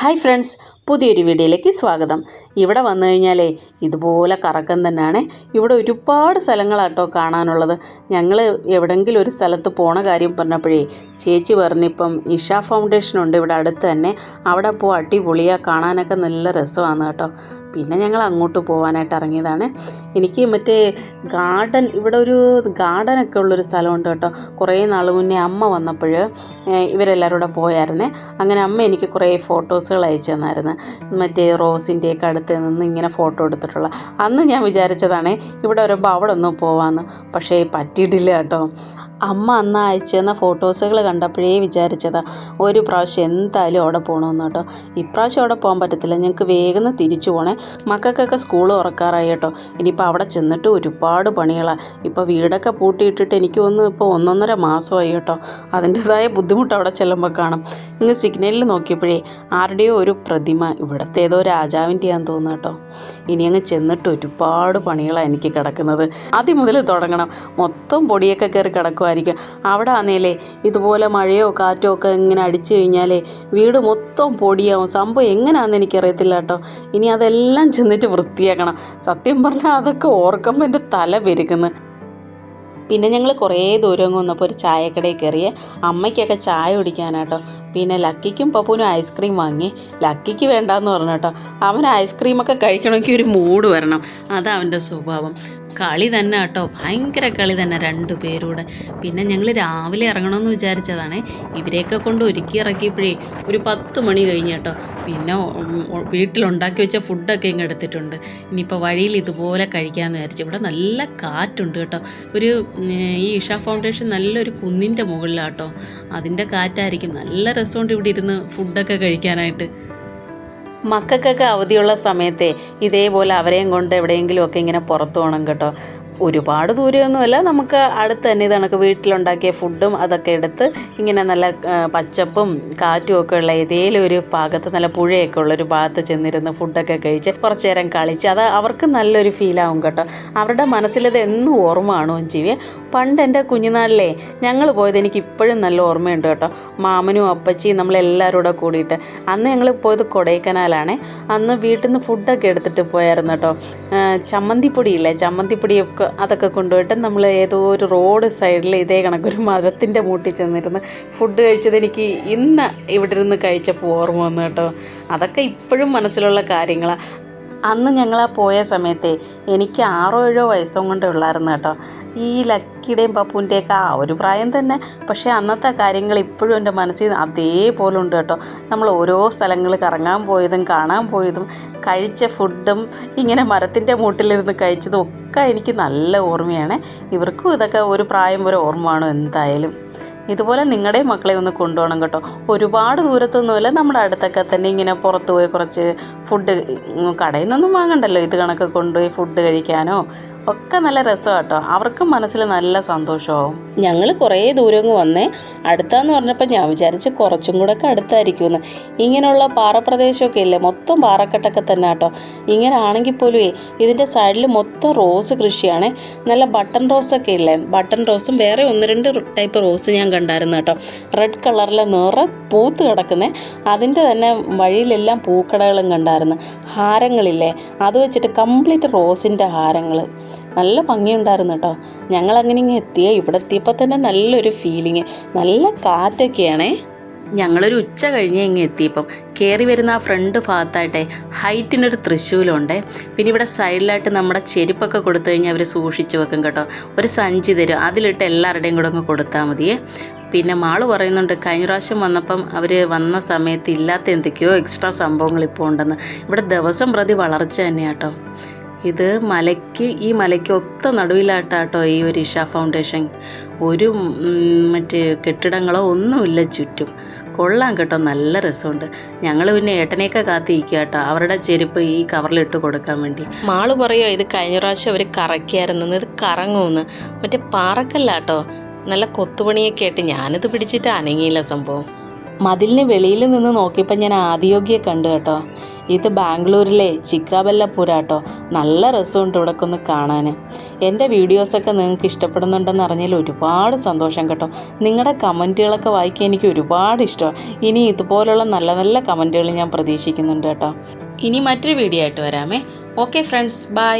Hi friends പുതിയൊരു വീഡിയോയിലേക്ക് സ്വാഗതം. ഇവിടെ വന്നു കഴിഞ്ഞാലേ ഇതുപോലെ കറക്കം തന്നെയാണ്. ഇവിടെ ഒരുപാട് സ്ഥലങ്ങളാട്ടോ കാണാനുള്ളത്. ഞങ്ങൾ എവിടെങ്കിലും ഒരു സ്ഥലത്ത് പോണ കാര്യം പറഞ്ഞപ്പോഴേ ചേച്ചി പറഞ്ഞിപ്പം ഇഷ ഫൗണ്ടേഷൻ ഉണ്ട് ഇവിടെ അടുത്ത് തന്നെ. അവിടെ പോ അടിപൊളിയാ കാണാനൊക്കെ നല്ല രസമാണ് കേട്ടോ. പിന്നെ ഞങ്ങൾ അങ്ങോട്ട് പോകാനായിട്ട് ഇറങ്ങിയതാണ്. എനിക്ക് മറ്റേ ഗാർഡൻ ഇവിടെ ഒരു ഗാർഡനൊക്കെ ഉള്ളൊരു സ്ഥലമുണ്ട് കേട്ടോ. കുറേ നാൾ മുന്നേ അമ്മ വന്നപ്പോൾ ഇവരെല്ലാവരും കൂടെ പോയായിരുന്നേ. അങ്ങനെ അമ്മ എനിക്ക് കുറേ ഫോട്ടോസുകൾ അയച്ചു തന്നായിരുന്നു. മറ്റേ റോസിന്റെയൊക്കെ അടുത്ത് നിന്ന് ഇങ്ങനെ ഫോട്ടോ എടുത്തിട്ടുള്ള. അന്ന് ഞാൻ വിചാരിച്ചതാണേ ഇവിടെ വരുമ്പോൾ അവിടെ ഒന്ന് പോവാമെന്ന് പക്ഷേ പറ്റിയിട്ടില്ല കേട്ടോ. അമ്മ അന്ന് അയച്ചു തന്ന ഫോട്ടോസുകൾ കണ്ടപ്പോഴേ വിചാരിച്ചതാ ഒരു പ്രാവശ്യം എന്തായാലും അവിടെ പോകണമെന്ന് കേട്ടോ. ഇപ്രാവശ്യം അവിടെ പോകാൻ പറ്റത്തില്ല ഞങ്ങൾക്ക് വേഗം തിരിച്ചു പോകണേ മക്കൾക്കൊക്കെ സ്കൂൾ തുറക്കാറായി കേട്ടോ. ഇനിയിപ്പോൾ അവിടെ ചെന്നിട്ട് ഒരുപാട് പണികളാണ് ഇപ്പോൾ വീടൊക്കെ പൂട്ടിയിട്ടിട്ട് എനിക്ക് ഒന്ന് ഇപ്പോൾ ഒന്നൊന്നര മാസമായി കേട്ടോ. അതിന്റെതായ ബുദ്ധിമുട്ട് അവിടെ ചെല്ലുമ്പോൾ കാണും. ഇങ്ങ് സിഗ്നലിൽ നോക്കിയപ്പോഴേ ആരുടെയോ ഒരു പ്രതിമ ഇവിടുത്തെ ഏതോ രാജാവിന്റെയാന്ന് തോന്നുന്നു കേട്ടോ. ഇനി അങ്ങ് ചെന്നിട്ട് ഒരുപാട് പണികളാണ് എനിക്ക് കിടക്കുന്നത്. ആദ്യം മുതൽ തുടങ്ങണം. മൊത്തം പൊടിയൊക്കെ കയറി കിടക്കുമായിരിക്കും അവിടെ ആണേലേ ഇതുപോലെ മഴയോ കാറ്റോ ഒക്കെ ഇങ്ങനെ അടിച്ചു കഴിഞ്ഞാലേ വീട് മൊത്തം പൊടിയാവും. സംഭവം എങ്ങനെയാണെന്ന് എനിക്കറിയത്തില്ല കേട്ടോ. ഇനി അതെല്ലാം ചെന്നിട്ട് വൃത്തിയാക്കണം. സത്യം പറഞ്ഞാൽ അതൊക്കെ ഓർക്കുമ്പോൾ എന്റെ തല പെരുക്കുന്നു പിന്നെ ഞങ്ങൾ കുറേ ദൂരം വന്നപ്പോൾ ഒരു ചായക്കടയിൽ കയറിയ അമ്മയ്ക്കൊക്കെ ചായ കുടിക്കാനാട്ടോ. പിന്നെ ലക്കിക്കും പപ്പുവിനും ഐസ്ക്രീം വാങ്ങി. ലക്കിക്ക് വേണ്ടാന്ന് പറഞ്ഞു കേട്ടോ. അവൻ ഐസ്ക്രീമൊക്കെ കഴിക്കണമെങ്കിൽ ഒരു മൂഡ് വരണം. അതാ അവന്റെ സ്വഭാവം. കളി തന്നെ കേട്ടോ. ഭയങ്കര കളി തന്നെ രണ്ടു പേരൂടെ. പിന്നെ ഞങ്ങൾ രാവിലെ ഇറങ്ങണമെന്ന് വിചാരിച്ചതാണ്. ഇവരെയൊക്കെ കൊണ്ട് ഒരുക്കി ഇറക്കിയപ്പോഴേ ഒരു പത്ത് മണി കഴിഞ്ഞ് കേട്ടോ. പിന്നെ വീട്ടിലുണ്ടാക്കി വെച്ച ഫുഡൊക്കെ ഇങ്ങ് എടുത്തിട്ടുണ്ട്. ഇനിയിപ്പോൾ വഴിയിൽ ഇതുപോലെ കഴിക്കാമെന്ന് വിചാരിച്ചു. ഇവിടെ നല്ല കാറ്റുണ്ട് കേട്ടോ. ഒരു ഈ ഇഷ ഫൗണ്ടേഷൻ നല്ലൊരു കുന്നിന്റെ മുകളിലാട്ടോ അതിന്റെ കാറ്റായിരിക്കും. നല്ല രസമുണ്ട് ഇവിടെ ഇരുന്ന് ഫുഡൊക്കെ കഴിക്കാനായിട്ട്. മക്കൾക്കൊക്കെ അവധിയുള്ള സമയത്തെ ഇതേപോലെ അവരെയും കൊണ്ട് എവിടെയെങ്കിലുമൊക്കെ ഇങ്ങനെ പുറത്തു പോകണം കേട്ടോ. ഒരുപാട് ദൂരമൊന്നുമല്ല നമുക്ക് അടുത്ത് തന്നെ ഇത് കണക്ക് വീട്ടിലുണ്ടാക്കിയ ഫുഡും അതൊക്കെ എടുത്ത് ഇങ്ങനെ നല്ല പച്ചപ്പും കാറ്റും ഒക്കെ ഉള്ള ഏതേലും ഒരു ഭാഗത്ത് നല്ല പുഴയൊക്കെ ഉള്ള ഒരു ഭാഗത്ത് ചെന്നിരുന്ന് ഫുഡൊക്കെ കഴിച്ച് കുറച്ച് നേരം കളിച്ച് അത് അവർക്ക് നല്ലൊരു ഫീലാവും കേട്ടോ. അവരുടെ മനസ്സിലത് എന്നും ഓർമ്മ കാണുകയും ചെയ്യേ പണ്ട് എന്റെ കുഞ്ഞുനാളിലേ ഞങ്ങൾ പോയത് എനിക്ക് ഇപ്പോഴും നല്ല ഓർമ്മയുണ്ട് കേട്ടോ. മാമനും അപ്പച്ചിയും നമ്മളെല്ലാവരും കൂടെ കൂടിയിട്ട്. അന്ന് ഞങ്ങൾ പോയത് കൊടൈക്കനാലാണേ. അന്ന് വീട്ടിൽ നിന്ന് ഫുഡൊക്കെ എടുത്തിട്ട് പോയായിരുന്നു കേട്ടോ. ചമ്മന്തിപ്പൊടിയില്ലേ ചമ്മന്തിപ്പൊടിയൊക്കെ അതൊക്കെ കൊണ്ടുപോയിട്ട് നമ്മൾ ഏതോ ഒരു റോഡ് സൈഡിൽ ഇതേ കണക്കൊരു മരത്തിന്റെ മൂട്ടിൽ ചെന്നിരുന്ന് ഫുഡ് കഴിച്ചത് എനിക്ക് ഇന്ന് ഇവിടെ ഇരുന്ന് കഴിച്ചപ്പോൾ ഓർമ്മ വന്നു കേട്ടോ. അതൊക്കെ ഇപ്പോഴും മനസ്സിലുള്ള കാര്യങ്ങളാണ് അന്ന് ഞങ്ങൾ ആ പോയ സമയത്തെ എനിക്ക് ആറോ ഏഴോ വയസ്സും കൊണ്ടേ ഉള്ളായിരുന്നു കേട്ടോ. ഈ ലക്കിയുടെയും പപ്പുവിന്റെയൊക്കെ ആ ഒരു പ്രായം തന്നെ. പക്ഷേ അന്നത്തെ കാര്യങ്ങൾ ഇപ്പോഴും എന്റെ മനസ്സിൽ അതേപോലെ ഉണ്ട് കേട്ടോ. നമ്മൾ ഓരോ സ്ഥലങ്ങൾ കറങ്ങാൻ പോയതും കാണാൻ പോയതും കഴിച്ച ഫുഡും ഇങ്ങനെ മരത്തിന്റെ മൂട്ടിലിരുന്ന് കഴിച്ചതും ഒക്കെ എനിക്ക് നല്ല ഓർമ്മയാണ്. ഇവർക്കും ഇതൊക്കെ ഒരു പ്രായം ഒരു ഓർമ്മയാണ് എന്തായാലും. ഇതുപോലെ നിങ്ങളുടെയും മക്കളെ ഒന്ന് കൊണ്ടുപോകണം കേട്ടോ. ഒരുപാട് ദൂരത്തൊന്നുമില്ല നമ്മുടെ അടുത്തൊക്കെ തന്നെ ഇങ്ങനെ പുറത്ത് പോയി കുറച്ച് ഫുഡ് കടയിൽ നിന്നൊന്നും വാങ്ങണ്ടല്ലോ ഇത് കണക്ക് കൊണ്ടുപോയി ഫുഡ് കഴിക്കാനോ? ഒക്കെ നല്ല രസമാണ് കേട്ടോ. അവർക്കും മനസ്സിൽ നല്ല സന്തോഷമാവും. ഞങ്ങൾ കുറേ ദൂരം വന്നേ. അടുത്താന്ന് പറഞ്ഞപ്പോൾ ഞാൻ വിചാരിച്ച് കുറച്ചും കൂടെ ഒക്കെ അടുത്തായിരിക്കുമെന്ന്. ഇങ്ങനെയുള്ള പാറപ്രദേശമൊക്കെ ഇല്ലേ? മൊത്തം പാറക്കെട്ടൊക്കെ തന്നെ കേട്ടോ. ഇങ്ങനെ ആണെങ്കിൽ പോലും ഇതിന്റെ സൈഡിൽ മൊത്തം റോസ് കൃഷിയാണ്. നല്ല ബട്ടൺ റോസൊക്കെ ഇല്ലേ? ബട്ടൺ റോസും വേറെ ഒന്ന് രണ്ട് ടൈപ്പ് റോസ് ഞാൻ കണ്ടായിരുന്നു കേട്ടോ. റെഡ് കളറിലെ നിറ പൂത്ത് കിടക്കുന്നത് അതിന്റെ തന്നെ വഴിയിലെല്ലാം പൂക്കടകളും കണ്ടായിരുന്നു. ഹാരങ്ങളില്ലേ? അത് വെച്ചിട്ട് കംപ്ലീറ്റ് റോസിന്റെ ഹാരങ്ങൾ നല്ല ഭംഗിയുണ്ടായിരുന്നു കേട്ടോ. ഞങ്ങളങ്ങനെ ഇങ്ങനെ എത്തിയേ ഇവിടെ എത്തിയപ്പോൾ തന്നെ നല്ലൊരു ഫീലിങ് നല്ല കാറ്റൊക്കെയാണേ. ഞങ്ങളൊരു ഉച്ച കഴിഞ്ഞ് ഇങ്ങ് എത്തിയപ്പം കയറി വരുന്ന ആ ഫ്രണ്ട് ഭാഗത്തായിട്ടെ ഹൈറ്റിനൊരു തൃശ്ശൂലുണ്ട്. പിന്നെ ഇവിടെ സൈഡിലായിട്ട് നമ്മുടെ ചെരുപ്പൊക്കെ കൊടുത്തു കഴിഞ്ഞാൽ അവർ സൂക്ഷിച്ചു വെക്കും കേട്ടോ. ഒരു സഞ്ചി തരും. അതിലിട്ട് എല്ലാവരുടെയും കൂടെ അങ്ങ് കൊടുത്താൽ മതിയേ പിന്നെ മാൾ പറയുന്നുണ്ട് കഴിഞ്ഞ പ്രാവശ്യം വന്നപ്പം അവർ വന്ന സമയത്ത് ഇല്ലാത്ത എന്തൊക്കെയോ എക്സ്ട്രാ സംഭവങ്ങൾ ഇപ്പോൾ ഉണ്ടെന്ന്. ഇവിടെ ദിവസം പ്രതി വളർച്ച തന്നെയാട്ടോ ഇത് മലയ്ക്ക് ഈ മലയ്ക്ക് ഒത്ത നടുവിലായിട്ടാട്ടോ ഈ ഒരു ഇഷ ഫൗണ്ടേഷൻ ഒരു മറ്റ് കെട്ടിടങ്ങളോ ഒന്നുമില്ല ചുറ്റും. കൊള്ളാം കേട്ടോ നല്ല രസമുണ്ട്. ഞങ്ങൾ പിന്നെ ഏട്ടനെയൊക്കെ കാത്തിരിക്കുക കേട്ടോ അവരുടെ ചെരുപ്പ് ഈ കവറിലിട്ട് കൊടുക്കാൻ വേണ്ടി. മാൾ പറയുമോ ഇത് കഴിഞ്ഞ പ്രാവശ്യം അവർ കറക്കിയായിരുന്നു ഇത് കറങ്ങുമെന്ന് മറ്റേ പാറക്കല്ല കേട്ടോ നല്ല കൊത്തുപണിയൊക്കെ ആയിട്ട് ഞാനിത് പിടിച്ചിട്ട് അനങ്ങിയില്ല സംഭവം. മതിലിന് വെളിയിൽ നിന്ന് നോക്കിയപ്പോൾ ഞാൻ ആദിയോഗിയെ കണ്ടു കേട്ടോ. ഇത് ബാംഗ്ലൂരിലെ ചിക്കാബല്ല കേട്ടോ നല്ല രസമുണ്ട് ഇവിടെ ഒന്ന് കാണാൻ എന്റെ വീഡിയോസൊക്കെ നിങ്ങൾക്ക് ഇഷ്ടപ്പെടുന്നുണ്ടെന്ന് അറിഞ്ഞാൽ ഒരുപാട് സന്തോഷം കേട്ടോ. നിങ്ങളുടെ കമന്റുകളൊക്കെ വായിക്കാൻ എനിക്ക് ഒരുപാട് ഇഷ്ടമാണ് ഇനി ഇതുപോലുള്ള നല്ല നല്ല കമന്റുകൾ ഞാൻ പ്രതീക്ഷിക്കുന്നുണ്ട് കേട്ടോ. ഇനി മറ്റൊരു വീഡിയോ ആയിട്ട് വരാമേ. Okay friends bye